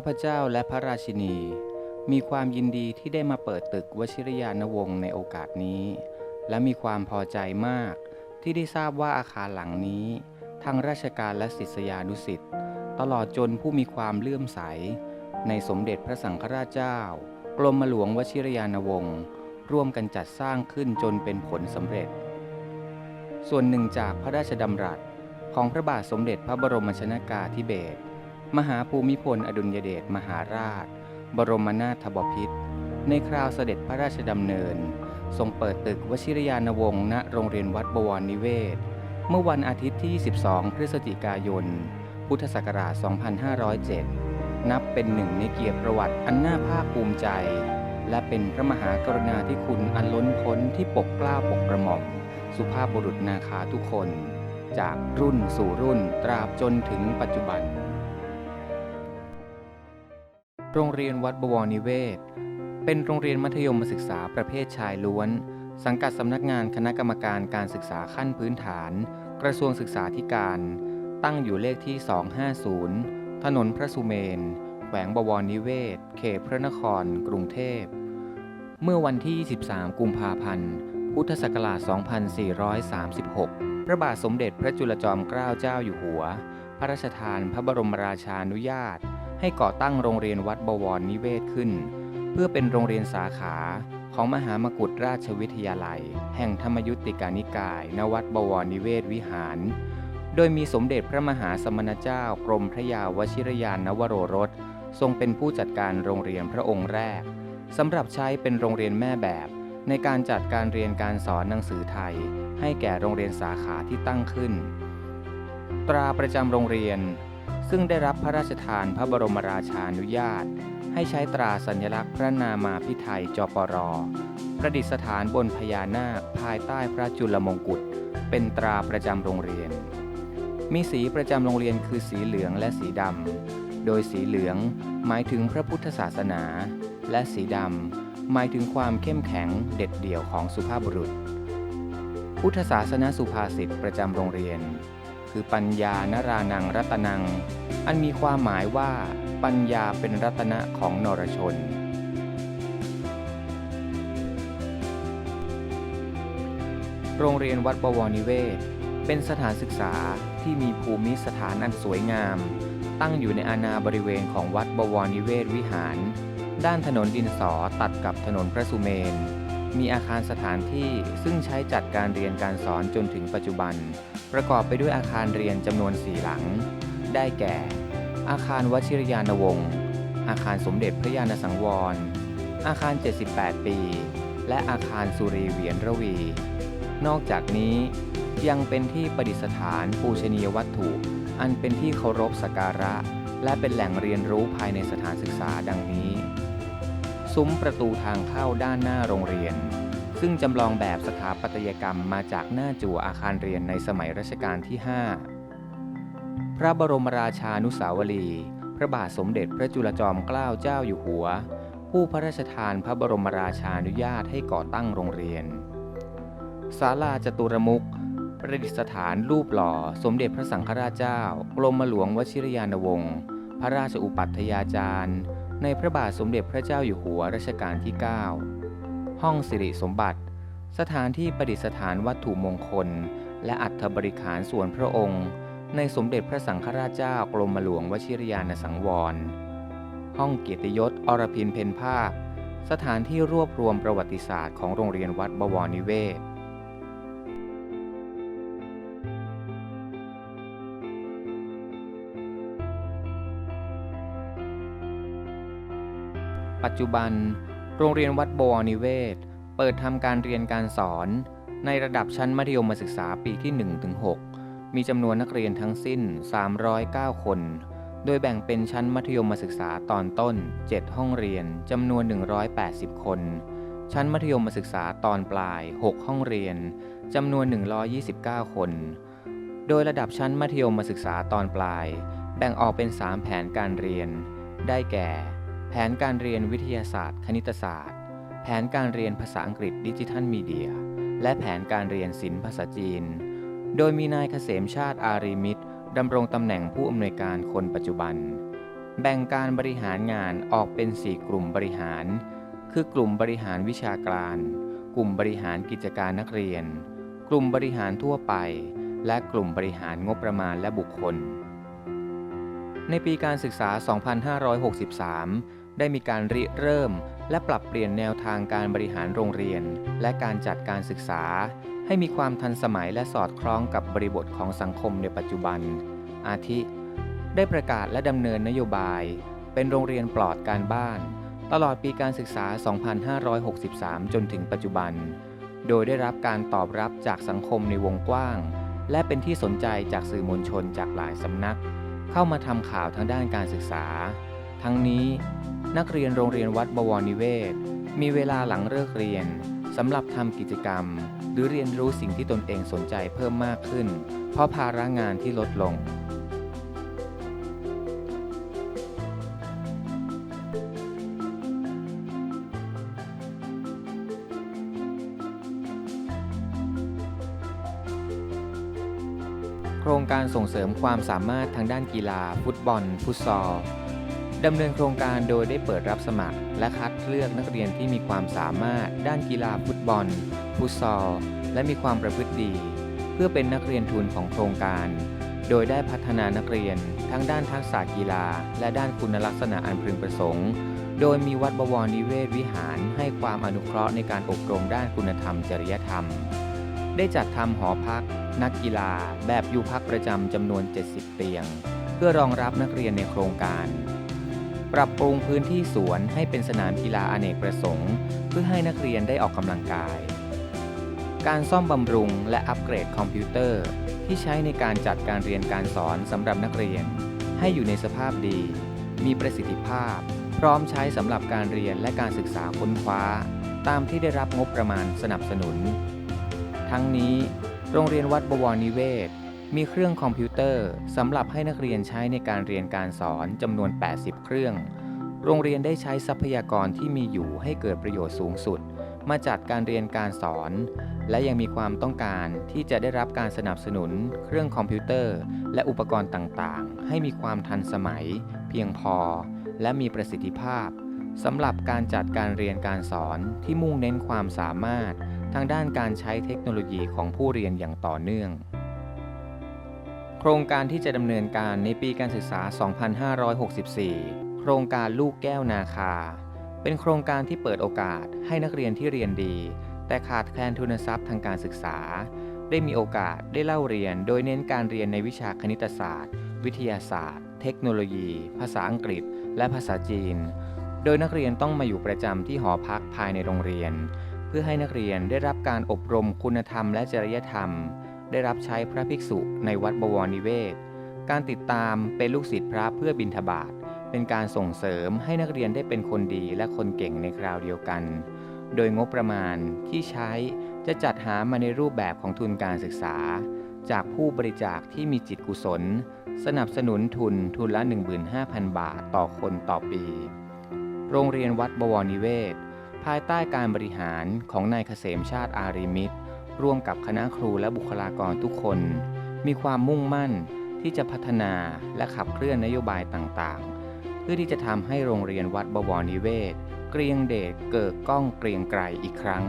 ข้าพเจ้าและพระราชินี มีความยินดีที่ได้มาเปิดตึกวชิรยานวงศ์ในโอกาสนี้ และมีความพอใจมากที่ได้ทราบว่าอาคารหลังนี้ทางราชการและศิษยานุสิษย์ตลอดจนผู้มีความเลื่อมใส ในสมเด็จพระสังฆราชเจ้ากรมหลวงวชิรยานวงศ์ร่วมกันจัดสร้างขึ้นจนเป็นผลสำเร็จ ส่วนหนึ่งจากพระราชดำรัสของพระบาทสมเด็จพระบรมชนากาธิเบศร มหาภูมิพลอดุลยเดชมหาราช บรมนาถบพิตรในคราวเสด็จพระราชดำเนิน ทรงเปิดตึกวชิรยานวงศ์ณโรงเรียนวัดบวรนิเวศ เมื่อวันอาทิตย์ที่ 12 พฤศจิกายน พุทธศักราช 2507 นับเป็นหนึ่งในเกียรติประวัติอันน่าภาคภูมิใจ และเป็นพระมหากรุณาธิคุณอันล้นพ้นที่ปกเกล้าปกกระหม่อม สุภาพบุรุษนาคาทุกคน จากรุ่นสู่รุ่นตราบจนถึงปัจจุบัน โรงเรียนวัดบวรนิเวศ เป็นโรงเรียนมัธยมศึกษาประเภทชายล้วน สังกัดสำนักงานคณะกรรมการการศึกษาขั้นพื้นฐาน กระทรวงศึกษาธิการ ตั้งอยู่เลขที่ 250 ถนนพระสุเมน แขวงบวรนิเวศ เขตพระนคร กรุงเทพ เมื่อวันที่ 23 กุมภาพันธ์ พุทธศักราช 2436 พระบาทสมเด็จพระจุลจอมเกล้าเจ้าอยู่หัว พระราชทานพระบรมราชานุญาต ให้ก่อตั้งโรงเรียนวัดบวรนิเวศขึ้น เพื่อเป็นโรงเรียนสาขาของมหามกุฏราชวิทยาลัย แห่งธรรมยุติกานิกายณวัดบวรนิเวศวิหาร โดยมีสมเด็จพระมหาสมณเจ้ากรมพระยาวชิรยานนวโรรส ทรงเป็นผู้จัดการโรงเรียนพระองค์แรกสำหรับใช้เป็นโรงเรียนแม่แบบ ในการจัดการเรียนการสอนหนังสือไทย ให้แก่โรงเรียนสาขาที่ตั้งขึ้น ตราประจำโรงเรียน ซึ่งได้รับพระราชทานพระบรมราชานุญาต ให้ใช้ตราสัญลักษณ์พระนามาพิไทยจปร ประดิษฐานบนพญานาคภายใต้พระจุลมงกุฎเป็นตราประจำโรงเรียน มีสีประจำโรงเรียนคือสีเหลืองและสีดำ โดยสีเหลืองหมายถึงพระพุทธศาสนา และสีดำหมายถึงความเข้มแข็งเด็ดเดี่ยวของสุภาพบุรุษ พุทธศาสนสุภาษิตประจำโรงเรียน คือปัญญานรานังรัตนัง อันมีความหมายว่าปัญญาเป็นรัตนะของนรชน โรงเรียนวัดบวรนิเวศ เป็นสถานศึกษาที่มีภูมิสถานอันสวยงาม ตั้งอยู่ในอาณาบริเวณของวัดบวรนิเวศวิหาร ด้านถนนดินสอตัดกับถนนพระสุเมน มีอาคารสถานที่ซึ่งใช้จัดการเรียนการสอนจนถึงปัจจุบัน ประกอบไปด้วยอาคารเรียนจำนวนสี่หลัง ได้แก่ อาคารวชิรยานวงศ์อาคารสมเด็จพระยาณสังวร อาคาร 78 ปี และอาคารสุรีเวียนระวี นอกจากนี้ยังเป็นที่ประดิษฐานปูชนียวัตถุ อันเป็นที่เคารพสักการะ และเป็นแหล่งเรียนรู้ภายในสถานศึกษาดังนี้ ซุ้มประตูทางเข้าด้านหน้าโรงเรียน ซึ่งจำลองแบบสถาปัตยกรรมมาจากหน้าจั่วอาคารเรียนในสมัยรัชกาลที่ 5 พระบรมราชานุสาวรี พระบาทสมเด็จพระจุลจอมเกล้าเจ้าอยู่หัว ผู้พระราชทานพระบรมราชานุญาตให้ก่อตั้งโรงเรียนศาลาจตุรมุขประดิษฐานรูปหล่อ สมเด็จพระสังฆราชเจ้า กรมหลวงวชิรยานวงศ์ พระราชอุปัฏยาจารย์ ในพระบาทสมเด็จพระเจ้าอยู่หัวรัชกาลที่ 9 ห้องสิริสมบัติ สถานที่ประดิษฐานวัตถุมงคล และอัฐบริขารส่วนพระองค์ ในสมเด็จพระสังฆราชเจ้ากรมหลวงวชิรยานสังวร ห้องเกียรติยศอรพินเพนภาค สถานที่รวบรวมประวัติศาสตร์ของโรงเรียนวัดบวรนิเวศ ปัจจุบัน โรงเรียนวัดบวรนิเวศ เปิดทำการเรียนการสอน ในระดับชั้นมัธยมศึกษาปีที่ 1-6 มีจำนวนนักเรียนทั้งสิ้น 309 คน โดยแบ่งเป็นชั้นมัธยมศึกษาตอนต้น 7 ห้องเรียนจำนวน 180 คน ชั้นมัธยมศึกษาตอนปลาย 6 ห้องเรียนจำนวน 129 คน โดยระดับชั้นมัธยมศึกษาตอนปลาย แบ่งออกเป็น 3 แผนการเรียน ได้แก่ แผนการเรียนวิทยาศาสตร์ คณิตศาสตร์ แผนการเรียนภาษาอังกฤษดิจิทัลมีเดีย และแผนการเรียนศิลป์ภาษาจีน โดยมีนายเกษมชาติอารีมิตรดำรงตำแหน่งผู้อำนวยการคนปัจจุบัน แบ่งการบริหารงานออกเป็น 4 กลุ่มบริหาร คือกลุ่มบริหารวิชาการ กลุ่มบริหารกิจการนักเรียน กลุ่มบริหารทั่วไป และกลุ่มบริหารงบประมาณและบุคคล ในปีการศึกษา 2563 ได้มีการริเริ่ม และปรับเปลี่ยนแนวทางการบริหารโรงเรียน และการจัดการศึกษา ให้มีความทันสมัยและสอดคล้องกับบริบทของสังคมในปัจจุบัน อาทิ ได้ประกาศและดำเนินนโยบาย เป็นโรงเรียนปลอดการบ้าน ตลอดปีการศึกษา 2563 จนถึงปัจจุบัน โดยได้รับการตอบรับจากสังคมในวงกว้าง และเป็นที่สนใจจากสื่อมวลชนจากหลายสำนัก เข้ามาทำข่าวทางด้านการศึกษา ทั้งนี้นักเรียนโรงเรียนวัดบวรนิเวศ มีเวลาหลังเลิกเรียนสำหรับทำกิจกรรม หรือเรียนรู้สิ่งที่ตนเองสนใจเพิ่มมากขึ้น เพราะภาระงานที่ลดลง โครงการส่งเสริมความสามารถทางด้านกีฬา ฟุตบอลฟุตซอล ดำเนินโครงการโดยได้เปิดรับสมัคร และคัดเลือกนักเรียนที่มีความสามารถ ด้านกีฬาฟุตบอลฟุตซอล และมีความประพฤติดี เพื่อเป็นนักเรียนทุนของโครงการ โดยได้พัฒนานักเรียน ทั้งด้านทักษะกีฬา และด้านคุณลักษณะอันพึงประสงค์ โดยมีวัดบวรนิเวศวิหารให้ความอนุเคราะห์ในการอบรมด้านคุณธรรมจริยธรรม ได้จัดทำหอพัก นักกีฬา แบบอยู่พักประจำจำนวน 70 เตียง เพื่อรองรับนักเรียนในโครงการ ปรับปรุงพื้นที่สวนให้เป็นสนามกีฬาอเนกประสงค์ เพื่อให้นักเรียนได้ออกกำลังกาย การซ่อมบำรุงและอัปเกรดคอมพิวเตอร์ ที่ใช้ในการจัดการเรียนการสอนสำหรับนักเรียน ให้อยู่ในสภาพดี มีประสิทธิภาพ พร้อมใช้สำหรับการเรียนและการศึกษาค้นคว้า ตามที่ได้รับงบประมาณสนับสนุน ทั้งนี้ โรงเรียนวัดบวรนิเวศ มีเครื่องคอมพิวเตอร์สำหรับให้นักเรียนใช้ในการเรียนการสอนจำนวน 80 เครื่อง โรงเรียนได้ใช้ทรัพยากรที่มีอยู่ให้เกิดประโยชน์สูงสุด มาจัดการเรียนการสอน และยังมีความต้องการที่จะได้รับการสนับสนุน เครื่องคอมพิวเตอร์ และอุปกรณ์ต่างๆ ให้มีความทันสมัย เพียงพอ และมีประสิทธิภาพสำหรับการจัดการเรียนการสอนที่มุ่งเน้นความสามารถ ทางด้านการใช้เทคโนโลยีของผู้เรียนอย่างต่อเนื่อง โครงการที่จะดำเนินการในปีการศึกษา 2564 โครงการลูกแก้วนาคา เป็นโครงการที่เปิดโอกาสให้นักเรียนที่เรียนดี แต่ขาดแคลนทุนทรัพย์ทางการศึกษา ได้มีโอกาสได้เล่าเรียน โดยเน้นการเรียนในวิชาคณิตศาสตร์ วิทยาศาสตร์ เทคโนโลยี ภาษาอังกฤษ และภาษาจีน โดยนักเรียนต้องมาอยู่ประจำที่หอพักภายในโรงเรียน เพื่อให้นักเรียนได้รับการอบรมคุณธรรมและจริยธรรม ได้รับใช้พระภิกษุในวัดบวรนิเวศ การติดตามเป็นลูกศิษย์พระเพื่อบิณฑบาตเป็นการส่งเสริมให้นักเรียนได้เป็นคนดีและคนเก่งในคราวเดียวกัน โดยงบประมาณที่ใช้จะจัดหามาในรูปแบบของทุนการศึกษา จากผู้บริจาคที่มีจิตกุศล สนับสนุนทุนทุนละ 15,000 บาทต่อคนต่อปี โรงเรียนวัดบวรนิเวศ ภายใต้การบริหารของนายเกษมชาติอารีมิตร ร่วมกับคณะครูและบุคลากรทุกคน มีความมุ่งมั่นที่จะพัฒนาและขับเคลื่อนนโยบายต่างๆ เพื่อที่จะทำให้โรงเรียนวัดบวรนิเวศ เกรียงเดชเกิดก้องเกรียงไกรอีกครั้ง